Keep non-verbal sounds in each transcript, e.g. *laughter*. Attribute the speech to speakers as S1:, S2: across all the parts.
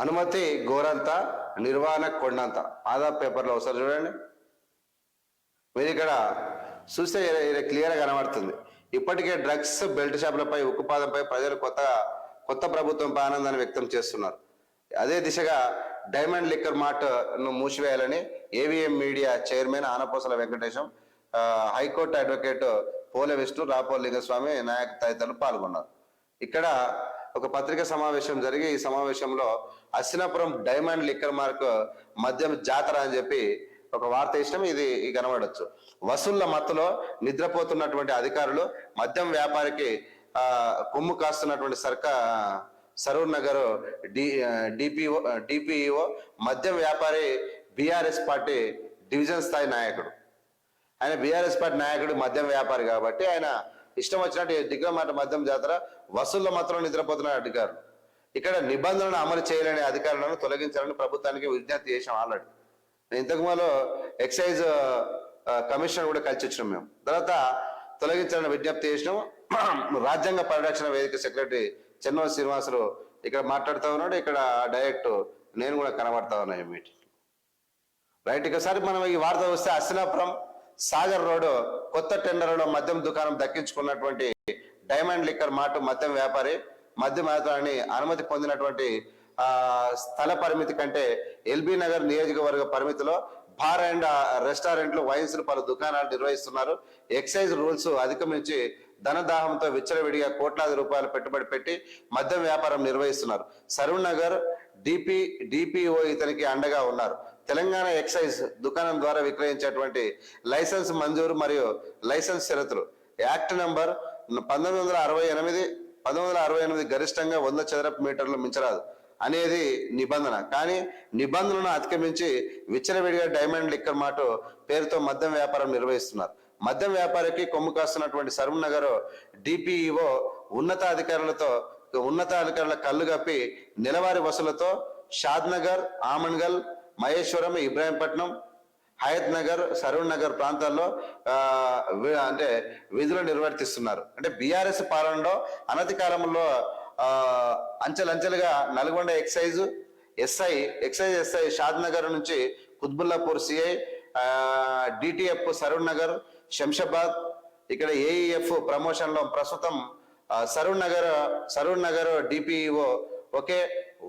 S1: అనుమతి గోరంత నిర్వహణ కొండంత. ఆదా పేపర్లో ఒకసారి చూడండి. మీరు ఇక్కడ చూస్తే క్లియర్గా కనబడుతుంది. ఇప్పటికే డ్రగ్స్ బెల్ట్ షాపులపై ఉక్కుపాదంపై ప్రజలు కొత్త కొత్త ప్రభుత్వంపై ఆనందాన్ని వ్యక్తం చేస్తున్నారు. అదే దిశగా డైమండ్ లిక్కర్ మార్ట్ను మూసివేయాలని AVM media chairman Anaposala Venkatesham high court advocate Pola Vishnu రాపో లింగస్వామి నాయక్ తదితరులు పాల్గొన్నారు. ఇక్కడ ఒక పత్రిక సమావేశం జరిగి ఈ సమావేశంలో అసినాపురం డైమండ్ లిక్కర్ మార్క్ మద్యం జాతర అని చెప్పి ఒక వార్త ఇష్టం ఇది కనబడచ్చు. వసూళ్ళ మత్తులో నిద్రపోతున్నటువంటి అధికారులు మద్యం వ్యాపారికి కొమ్ము కాస్తున్నటువంటి సర్కా Saroor Nagar D DPO DPEO మద్యం వ్యాపారి బీఆర్ఎస్ పార్టీ డివిజన్ స్థాయి నాయకుడు. ఆయన బీఆర్ఎస్ పార్టీ నాయకుడు మద్యం వ్యాపారి కాబట్టి ఆయన ఇష్టం వచ్చినట్టు దిగ్గమాట మద్యం జాతర వసూళ్ళ మాత్రం నిద్రపోతున్న అధికారులు. ఇక్కడ నిబంధనలు అమలు చేయలేని అధికారులను తొలగించాలని ప్రభుత్వానికి విజ్ఞప్తి చేసాం ఆల్రెడీ. ఇంతకు ముందు ఎక్సైజ్ కమిషనర్ కూడా కలిసి వచ్చినాం మేము. తర్వాత తొలగించాలని విజ్ఞప్తి చేసినాం. రాజ్యాంగ పరిరక్షణ వేదిక సెక్రటరీ చెన్నోల్ శ్రీనివాసులు ఇక్కడ మాట్లాడుతూ ఉన్నాడు ఇక్కడ డైరెక్ట్ నేను కూడా కనబడతా ఉన్నా మీటింగ్ రైట్ ఒకసారి మనం ఈ వార్త వస్తే అస్సినాపురం సాగర్ రోడ్ కొత్త టెండర్లో మద్యం దుకాణం దక్కించుకున్నటువంటి డైమండ్ లిక్కర్ మార్ట్ మద్యం వ్యాపారి మద్యం వ్యాపారాన్ని అనుమతి పొందినటువంటి ఆ స్థల పరిమితి కంటే ఎల్బీ నగర్ నియోజకవర్గ పరిమితిలో బార్ అండ్ రెస్టారెంట్లు వైన్స్లు పలు దుకాణాలు నిర్వహిస్తున్నారు. ఎక్సైజ్ రూల్స్ అధిగమించి ధనదాహంతో విచ్చలవిడిగా కోట్లాది రూపాయలు పెట్టుబడి పెట్టి మద్యం వ్యాపారం నిర్వహిస్తున్నారు. సరూర్ నగర్ డిపి డిపిఓ ఇతనికి అండగా ఉన్నారు. తెలంగాణ ఎక్సైజ్ దుకాణం ద్వారా విక్రయించేటువంటి లైసెన్స్ మంజూరు మరియు లైసెన్స్ షరతులు. యాక్ట్ నంబర్ పంతొమ్మిది వందల అరవై ఎనిమిది పంతొమ్మిది వందల అరవై ఎనిమిది గరిష్టంగా వంద చదరపు మీటర్లు మించరాదు అనేది నిబంధన. కానీ నిబంధనలను అతిక్రమించి విచ్చలవిడిగా డైమండ్ లిక్కర్ మాట పేరుతో మద్యం వ్యాపారం నిర్వహిస్తున్నారు. మద్యం వ్యాపారికి కొమ్ము కాస్తున్నటువంటి సరూర్ నగర్ డిపిఈఓ ఉన్నతాధికారులతో ఉన్నతాధికారుల కళ్ళు కప్పి నెలవారీ వసూలతో షాద్ నగర్ ఆమన్గల్ మహేశ్వరం ఇబ్రాహీంపట్నం హయత్ నగర్ సరూర్ నగర్ ప్రాంతాల్లో వి- అంటే విధులు నిర్వర్తిస్తున్నారు. అంటే బీఆర్ఎస్ పాలనలో అనతి కాలంలో అంచెలంచెలుగా Nalgonda excise SI excise SI Shad Nagar నుంచి కుత్బుల్లాపూర్ సిఐ డిటిఎఫ్ సరూర్ నగర్ శంషాబాద్ ఇక్కడ ఏఈఎఫ్ ప్రమోషన్లో ప్రస్తుతం ఆ, సరూర్ నగర్ సరూర్ నగర్ డిపిఓ ఒకే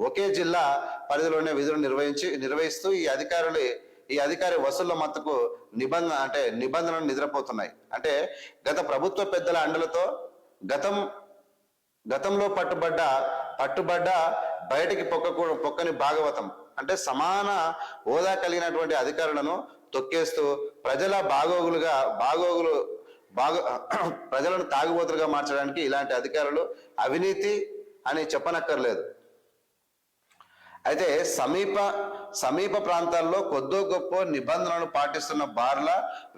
S1: ఒకే జిల్లా పరిధిలోనే విధులు నిర్వహించి నిర్వహిస్తూ ఈ అధికారులు ఈ అధికారి వసూళ్ళ మత్తుకు నిబంధన అంటే నిబంధనలు నిద్రపోతున్నాయి. అంటే గత ప్రభుత్వ పెద్దల అండలతో గతం గతంలో పట్టుబడ్డ పట్టుబడ్డ బయటికి పొక్కకు పొక్కని భాగవతం అంటే సమాన హోదా కలిగినటువంటి అధికారులను తొక్కేస్తూ ప్రజల బాగోగులుగా బాగోగులు బాగో *clears throat* ప్రజలను తాగుబోతులుగా మార్చడానికి ఇలాంటి అధికారులు అవినీతి అని చెప్పనక్కర్లేదు. అయితే సమీప సమీప ప్రాంతాల్లో కొద్దో గొప్ప నిబంధనలను పాటిస్తున్న బార్ల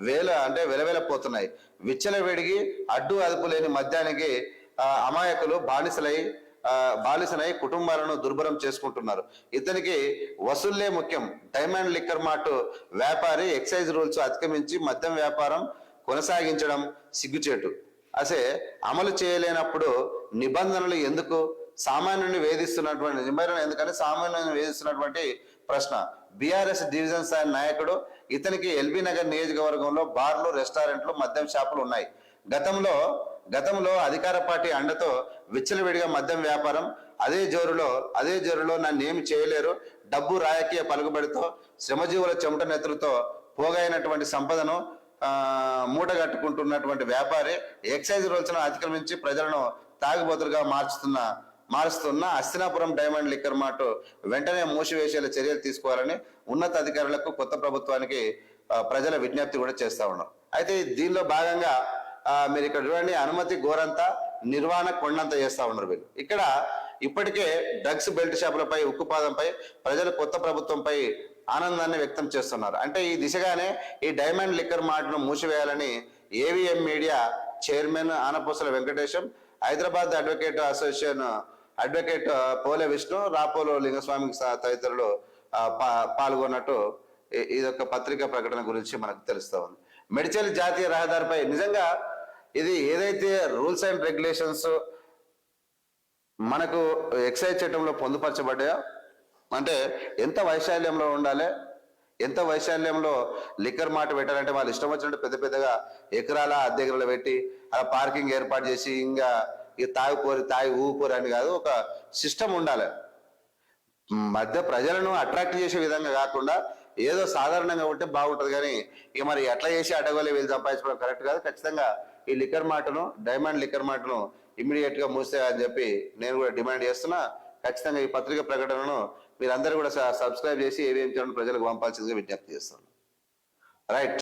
S1: వేల అంటే వెలవెలపోతున్నాయి విచ్చలవిడిగి అడ్డు అదుపు లేని మద్యానికి అమాయకులు బానిసలై బాలిసనై కుటుంబాలను దుర్భరం చేసుకుంటున్నారు. ఇతనికి వసూళ్ళే ముఖ్యం. డైమండ్ లిక్కర్ మార్ట్ వ్యాపారి ఎక్సైజ్ రూల్స్ అతిక్రమించి మద్యం వ్యాపారం కొనసాగించడం సిగ్గుచేటు. అసే అమలు చేయలేనప్పుడు నిబంధనలు ఎందుకు? సామాన్యుని వేధిస్తున్నటువంటి నిబంధన ఎందుకంటే సామాన్యుని వేధిస్తున్నటువంటి ప్రశ్న. బీఆర్ఎస్ డివిజన్ స్థాయి నాయకుడు ఇతనికి ఎల్బీ నగర్ నియోజకవర్గంలో బార్లు రెస్టారెంట్లు మద్యం షాపులు ఉన్నాయి. గతంలో గతంలో అధికార పార్టీ అండతో విచ్చలవిడిగా మద్యం వ్యాపారం అదే జోరులో అదే జోరులో నన్ను ఏమి చేయలేరు డబ్బు రాజకీయ పలుకుబడితో శ్రమజీవుల చెమట నెత్తులతో పోగైనటువంటి సంపదను మూటగట్టుకుంటున్నటువంటి వ్యాపారి ఎక్సైజ్ రూల్స్ను అతిక్రమించి ప్రజలను తాగుబోతులుగా మార్చుతున్న మారుస్తున్న అస్తినాపురం డైమండ్ లిక్కర్ మార్ట్ వెంటనే మూసివేసేలా చర్యలు తీసుకోవాలని ఉన్నత అధికారులకు కొత్త ప్రభుత్వానికి ప్రజల విజ్ఞప్తి కూడా చేస్తా ఉన్నారు. అయితే దీనిలో భాగంగా మీరు ఇక్కడ చూడండి అనుమతి గోరంతా నిర్వహణ కొండంత చేస్తా ఉన్నారు వీళ్ళు. ఇక్కడ ఇప్పటికే డ్రగ్స్ బెల్ట్ షాపులపై ఉక్కుపాదంపై ప్రజలు కొత్త ప్రభుత్వంపై ఆనందాన్ని వ్యక్తం చేస్తున్నారు. అంటే ఈ దిశగానే ఈ డైమండ్ లిక్కర్ మార్ట్ను మూసివేయాలని AVM media chairman Anapusala Venkatesham Hyderabad advocate association advocate uh, Pola Vishnu రాపోలో Lingaswamy తదితరులు పాల్గొన్నట్టు ఇది ఇదొక పత్రికా ప్రకటన గురించి మనకు తెలుస్తా ఉంది. మెడిచల్ జాతీయ రహదారిపై నిజంగా ఇది ఏదైతే రూల్స్ అండ్ రెగ్యులేషన్స్ మనకు ఎక్సైజ్ చట్టంలో పొందుపరచబడ్డాయో అంటే ఎంత వైశాల్యంలో ఉండాలి ఎంత వైశాల్యంలో లిక్కర్ మాట పెట్టాలంటే వాళ్ళు ఇష్టం వచ్చినట్టు పెద్ద పెద్దగా ఎకరాల అద్దె పెట్టి అలా పార్కింగ్ ఏర్పాటు చేసి ఇంకా ఇక తాగిపోరు తాగి ఊపోరు అని కాదు ఒక సిస్టమ్ ఉండాలి. మధ్య ప్రజలను అట్రాక్ట్ చేసే విధంగా కాకుండా ఏదో సాధారణంగా ఉంటే బాగుంటుంది కానీ ఇక మరి ఎట్లా చేసి అడగలే వీళ్ళు సంపాదించుకోవడం కరెక్ట్ కాదు. ఖచ్చితంగా ఈ లిక్కర్ మాటను డైమండ్ లిక్కర్ మాటను ఇమ్మీడియట్గా మూసే అని చెప్పి నేను కూడా డిమాండ్ చేస్తున్నా. ఖచ్చితంగా ఈ పత్రిక ప్రకటనను మీరందరూ కూడా సబ్స్క్రైబ్ చేసి ఏవేం చేయాలని ప్రజలకు పంపాల్సిందిగా విజ్ఞప్తి చేస్తాను రైట్